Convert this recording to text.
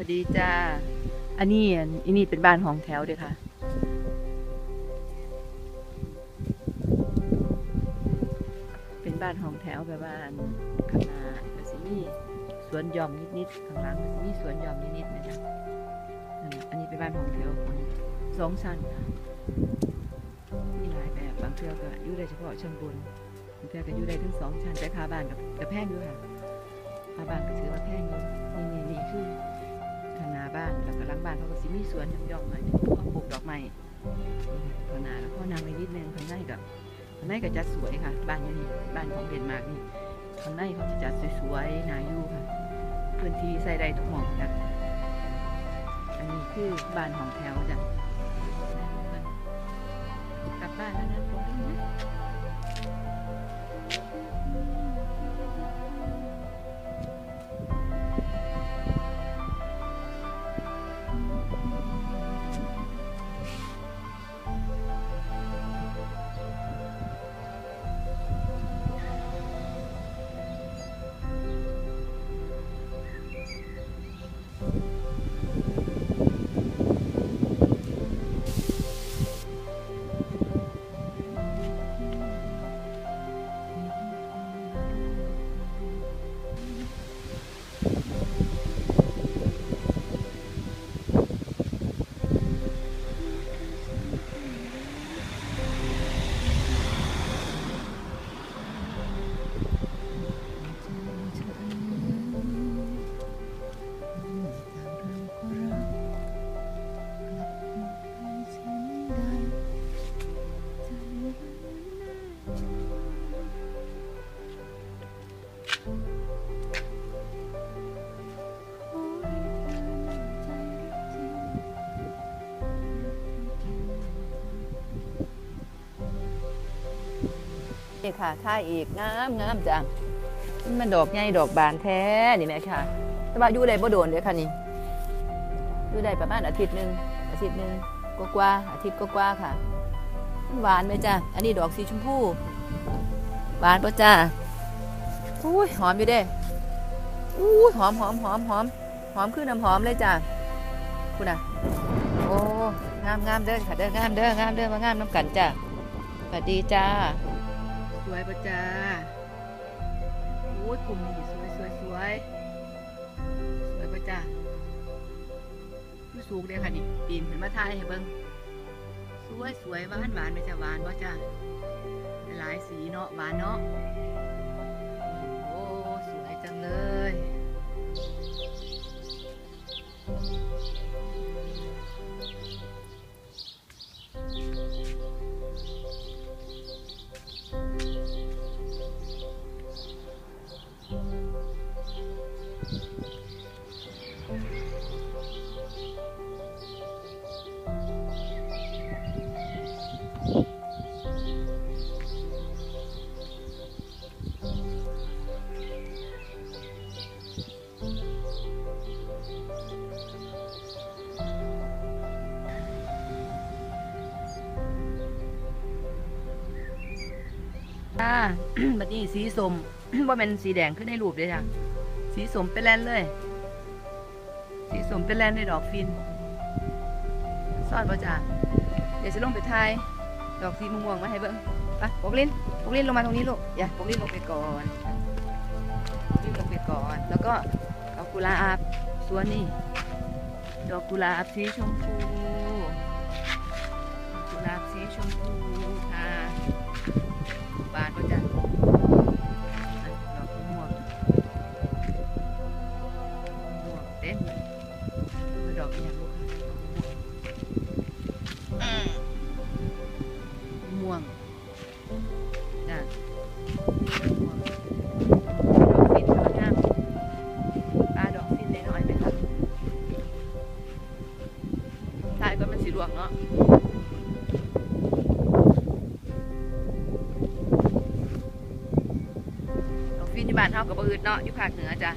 วัสดีจ้า อันนี้อันนี้เป็นบ้านของแถวเด้อค่ะ เป็นบ้านของแถวแบบว่าข้างหน้าก็สิมีสวนหย่อมนิดๆข้างหลังก็สิมีสวนหย่อมนิดๆนะจ๊ะอันนี้เป็นบ้านของแถวคนสองชั้นค่ะมีหลายแบบบางเทื่อก็อยู่ได้เฉพาะชั้นบนบางเทื่อก็อยู่ได้ทั้งสองชั้นแต่คาบ้านกับกับแพงอยู่ค่ะคาบ้านก็ถือว่าแพงอยู่ บ้านเขาก็สิมีสวนย่อมๆหน่อยเขาปลูกดอกไม้ข้านาแล้วก็นางไปนิดนึงข้างในก็ข้างในก็จัดสวยค่ะ บ้านอยู่นี่บ้านของเดนมาร์กนี่ข้างในเขาจะจัดสวยๆน่าอยู่ค่ะพื้นที่ใส่ได้ทุกหม่องจ้ะอันนี้คือบ้านของแถวจ้ะกลับบ้านแล้วนะ นี่ค่ะท่าอีกงามงามจ้ะนี่มันดอกใหญ่ดอกบานแท้นี่แม่ค่ะ แต่ว่าอยู่ได้บ่โดนเด้อค่ะนี่อยู่ได้ประมาณอาทิตย์หนึงอาทิตย์หนึงกว่าๆอาทิตย์กว่าๆค่ะ หวานไหมจ้ะอันนี้ดอกสีชมพูหวานปะจ้ะอุ้ยหอมอยู่เด้อุ้ยหอมหอมหอมหอมหอมคือน้ำหอมเลยจ้ะคุณอะโอ้งามงามเด้อค่ะเด้องามเด้องามเด้อมางามน้ำกันจ้ะสวัสดีจ้า วยปะจ้าโอ้ยกลุ่มนี้สวยสวยสวยสวยปะจ้ายูสูงเลยค่ะนี่ปีนเป็นมาทายให้เบิ้งสวยสวยหวานหวานไหมจ้าหวานปะจ้าหลายสีเนาะหวานเนาะ อ่าบัดนี้สีส้มว่าเป็นสีแดงขึ้นในรูปเลยจ้ะสีส้มเป็นแลนเลย สีส้มเป็นแลนในดอกฟินซ่อนป่ะจ้ะเดี๋ยวจะลงไปทายดอกสีม่วงมาให้เบิ่งไปปกลิ้นปกลิ้นลงมาตรงนี้ลูกอย่าปกลิ้นลงไปก่อนปกลิ้นลงไปก่อน แล้วก็ดอกกุหลาบสวนนี่ดอกกุหลาบสีชมพูกกุหลาบสีชมพูค่ะ วงเนาะฟินที่บ้านเฮากับบ่อืดเนาะอยู่ภาคเหนือจ้ะ